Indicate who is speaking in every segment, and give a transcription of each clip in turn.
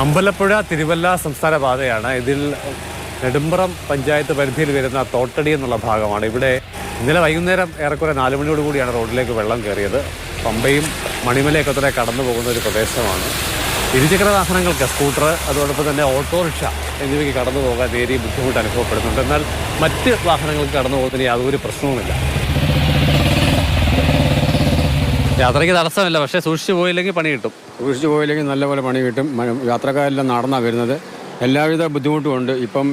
Speaker 1: അമ്പലപ്പുഴ തിരുവല്ല സംസ്ഥാന പാതയാണ്. ഇതിൽ നെടുമ്പ്രം പഞ്ചായത്ത് പരിധിയിൽ വരുന്ന തോട്ടടി എന്നുള്ള ഭാഗമാണ്. ഇവിടെ ഇന്നലെ വൈകുന്നേരം ഏറെക്കുറെ നാലുമണിയോട് കൂടിയാണ് റോഡിലേക്ക് വെള്ളം കയറിയത്. പമ്പയും മണിമലയൊക്കെ തന്നെ കടന്നു പോകുന്ന ഒരു പ്രദേശമാണ്. ഇരുചക്ര വാഹനങ്ങൾക്ക് സ്കൂട്ടർ അതോടൊപ്പം തന്നെ ഓട്ടോറിക്ഷ എന്നിവയ്ക്ക് കടന്നു പോകാൻ നേരിയ ബുദ്ധിമുട്ട് അനുഭവപ്പെടുന്നുണ്ട്. എന്നാൽ മറ്റ് വാഹനങ്ങൾക്ക് കടന്നു പോകുന്നതിന് യാതൊരു പ്രശ്നവുമില്ല. യാത്രയ്ക്ക് തടസ്സമില്ല പക്ഷേ സൂക്ഷിച്ചു പോയില്ലെങ്കിൽ പണി കിട്ടും.
Speaker 2: സൂക്ഷിച്ചു പോയില്ലെങ്കിൽ നല്ലപോലെ പണി കിട്ടും. യാത്രക്കാരെല്ലാം നടന്നാണ് വരുന്നത്. എല്ലാവിധ ബുദ്ധിമുട്ടും ഉണ്ട്. ഇപ്പം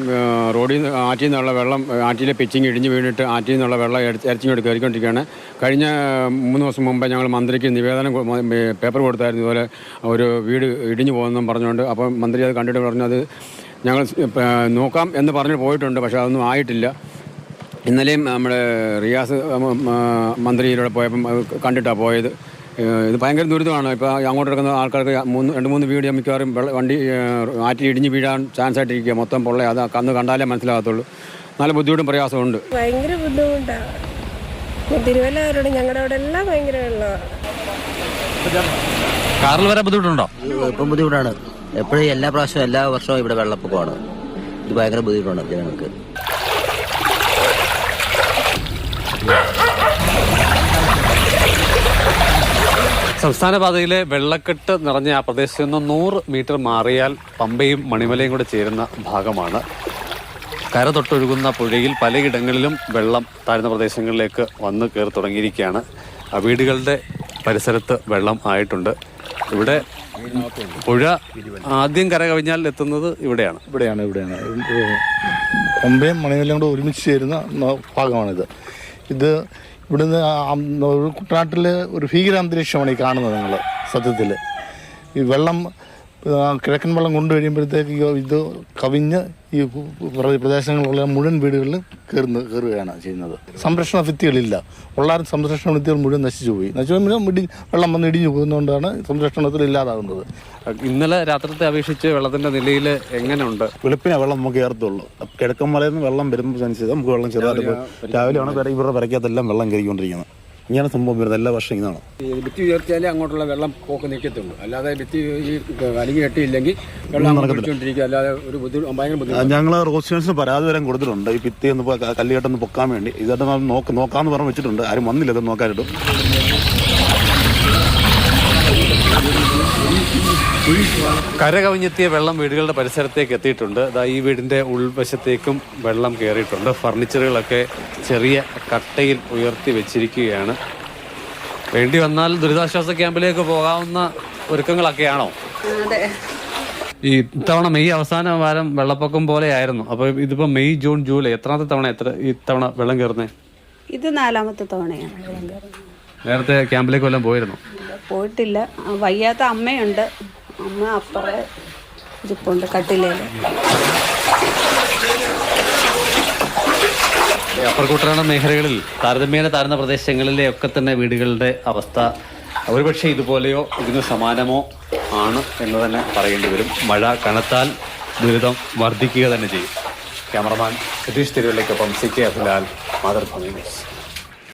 Speaker 2: റോഡിൽ നിന്ന് ആറ്റിൽ നിന്നുള്ള വെള്ളം ആറ്റിലെ പിച്ചിങ് ഇടിഞ്ഞ് വീണിട്ട് ആറ്റിൽ നിന്നുള്ള വെള്ളം ഇറച്ചിങ്ങോട്ട് കയറിക്കൊണ്ടിരിക്കുകയാണ്. കഴിഞ്ഞ മൂന്ന് ദിവസം മുമ്പ് ഞങ്ങൾ മന്ത്രിക്ക് നിവേദനം പേപ്പർ കൊടുത്തായിരുന്നു. ഇതുപോലെ ഒരു വീട് ഇടിഞ്ഞു പോകുന്നെന്നും പറഞ്ഞുകൊണ്ട്. അപ്പം മന്ത്രി അത് കണ്ടിട്ട് പറഞ്ഞു അത് ഞങ്ങൾ നോക്കാം എന്ന് പറഞ്ഞ് പോയിട്ടുണ്ട്. പക്ഷേ അതൊന്നും ആയിട്ടില്ല. ഇന്നലെയും നമ്മുടെ റിയാസ് മന്ത്രിയിലൂടെ പോയപ്പം കണ്ടിട്ടാണ് പോയത്. ഇത് ഭയങ്കര ദുരിതമാണ്. ഇപ്പോൾ അങ്ങോട്ട് കിടക്കുന്ന ആൾക്കാർക്ക് മൂന്ന് രണ്ട് മൂന്ന് വീട് മിക്കവാറും വണ്ടി ആറ്റി ഇടിഞ്ഞ് വീഴാൻ ചാൻസ് ആയിട്ടിരിക്കുക മൊത്തം പൊള്ളേ അത് കന്ന് കണ്ടാലേ മനസ്സിലാകത്തുള്ളൂ. നല്ല ബുദ്ധിമുട്ടും പ്രയാസമുണ്ട്
Speaker 3: ഭയങ്കര ബുദ്ധിമുട്ടാണ് തിരുവല്ലവരോട് ഞങ്ങളുടെ അവിടെ എല്ലാം ഭയങ്കര വെള്ളമാണ്
Speaker 1: കാറിൽ വരെ ബുദ്ധിമുട്ടുണ്ടോ?
Speaker 4: ഇപ്പം ബുദ്ധിമുട്ടാണ്. എപ്പോഴും എല്ലാ പ്രാവശ്യവും എല്ലാ വർഷവും ഇവിടെ വെള്ളപ്പൊക്കമാണ്. ഇത് ഭയങ്കര ബുദ്ധിമുട്ടാണ് ജനങ്ങൾക്ക്
Speaker 1: സംസ്ഥാന പാതയിലെ വെള്ളക്കെട്ട് നിറഞ്ഞ ആ പ്രദേശത്ത് നിന്ന് നൂറ് മീറ്റർ മാറിയാൽ പമ്പയും മണിമലയും കൂടെ ചേരുന്ന ഭാഗമാണ്. കര തൊട്ടൊഴുകുന്ന പുഴയിൽ പലയിടങ്ങളിലും വെള്ളം താഴ്ന്ന പ്രദേശങ്ങളിലേക്ക് വന്ന് കയറി തുടങ്ങിയിരിക്കുകയാണ്. വീടുകളുടെ പരിസരത്ത് വെള്ളം ആയിട്ടുണ്ട്. ഇവിടെ പുഴ ആദ്യം കര കവിഞ്ഞാൽ എത്തുന്നത് ഇവിടെയാണ്.
Speaker 5: ഇവിടെയാണ് ഇവിടെയാണ്. പമ്പയും മണിമലയും കൂടെ ഒരുമിച്ച് ചേരുന്ന ഭാഗമാണിത്. ഇത് ഇവിടുന്ന് ആ- ഒരു കുട്ടനാട്ടിലെ ഒരു ഭീകര അന്തരീക്ഷമാണ് ഈ കാണുന്നത് നിങ്ങൾ സത്യത്തിൽ. ഈ വെള്ളം കിഴക്കൻ വെള്ളം കൊണ്ടുവരുമ്പോഴത്തേക്ക് ഈ ഇത് കവിഞ്ഞ് ഈ പ്ര- പ്രദേശങ്ങളിലുള്ള മുഴുവൻ വീടുകളിൽ കയറുന്ന കയറുകയാണ് ചെയ്യുന്നത്. സംരക്ഷണ ഭിത്തികളില്ല. ഉള്ളാരും സംരക്ഷണ ഭിത്തികൾ മുഴുവൻ നശിച്ചു പോയി. നശിച്ചു മുഴുവൻ ഇടി വെള്ളം വന്ന് ഇടിഞ്ഞു പോകുന്നതുകൊണ്ടാണ് സംരക്ഷണത്തിൽ ഇല്ലാതാകുന്നത്.
Speaker 1: ഇന്നലെ രാത്രിത്തെ അപേക്ഷിച്ച് വെള്ളത്തിന്റെ നിലയിൽ എങ്ങനെയുണ്ട്?
Speaker 5: വെളുപ്പിനെ വെള്ളം നമുക്ക് ഏർത്തുള്ളൂ. കിഴക്കൻ മലയിൽ നിന്ന് വെള്ളം വരുമ്പോൾ അനുസരിച്ച് നമുക്ക് വെള്ളം ചെറുതായിട്ട് രാവിലെയാണ് ഇവരുടെ പരക്കകത്തെല്ലാം വെള്ളം കയറിക്കൊണ്ടിരിക്കുന്നത് ഇങ്ങനെ സംഭവം വരുന്നത് എല്ലാ വർഷം ഇതാണ്
Speaker 2: ഈ ഭിത്തി ഉയർത്തിയാലേ അങ്ങോട്ടുള്ള വെള്ളം പോക്ക് നിൽക്കത്തുള്ളൂ. അല്ലാതെ ഭിത്തി ഈ വലിഞ്ഞ് കെട്ടിയില്ലെങ്കിൽ വെള്ളം നടക്കത്തില്ല. അല്ലാതെ ഒരു ബുദ്ധിമുട്ട് ഭയങ്കര ബുദ്ധിമുട്ട്
Speaker 5: ഞങ്ങൾ റോസ്റ്റേഴ്സിന് പരാതി വരാൻ കൊടുത്തിട്ടുണ്ട്. ഈ ഭിത്തി ഒന്ന് കല്ലുകെട്ടൊന്ന് പൊക്കാൻ വേണ്ടി. ഇതായിട്ട് നമ്മൾ നോക്ക് നോക്കാമെന്ന് പറഞ്ഞ് വെച്ചിട്ടുണ്ട്. ആരും വന്നില്ല ഇത് നോക്കാനായിട്ട്.
Speaker 1: കര കവിഞ്ഞെത്തിയ വെള്ളം വീടുകളുടെ പരിസരത്തേക്ക് എത്തിയിട്ടുണ്ട്. അതാ ഈ വീടിന്റെ ഉൾവശത്തേക്കും വെള്ളം കയറിയിട്ടുണ്ട് ഫർണിച്ചറുകളൊക്കെ ചെറിയ കട്ടയിൽ ഉയർത്തി വെച്ചിരിക്കുകയാണ്. വേണ്ടി വന്നാൽ ദുരിതാശ്വാസ ക്യാമ്പിലേക്ക് പോകാവുന്ന ഒരുക്കങ്ങളൊക്കെയാണോ? ഈ ഇത്തവണ മെയ് അവസാന വാരം വെള്ളപ്പൊക്കം പോലെയായിരുന്നു. അപ്പൊ ഇതിപ്പോ മെയ് ജൂൺ ജൂലൈ എത്രാമത്തെ തവണ എത്ര ഇത്തവണ വെള്ളം കയറുന്നേ?
Speaker 6: ഇത് നാലാമത്തെ തവണയാണ്
Speaker 1: നേരത്തെ ക്യാമ്പിലേക്ക് വല്ലതും പോയിരുന്നു?
Speaker 6: പോയിട്ടില്ല. വയ്യാത്ത അമ്മയുണ്ട്. അമ്മ അപ്പറ ഇരിപ്പുണ്ട് കട്ടിലേൽ
Speaker 1: അപ്പർക്കുട്ടനാട മേഖലകളിൽ താരതമ്യേന താഴ്ന്ന പ്രദേശങ്ങളിലെ ഒക്കെ തന്നെ വീടുകളുടെ അവസ്ഥ ഒരുപക്ഷെ ഇതുപോലെയോ ഇതിന് സമാനമോ ആണ് എന്ന് തന്നെ പറയേണ്ടി വരും. മഴ കനത്താൽ ദുരിതം വർദ്ധിക്കുക തന്നെ ചെയ്യും. Cameraman Satheesh തിരുവല്ലയ്ക്കൊപ്പം C K Abhilal Mathrubhumi news.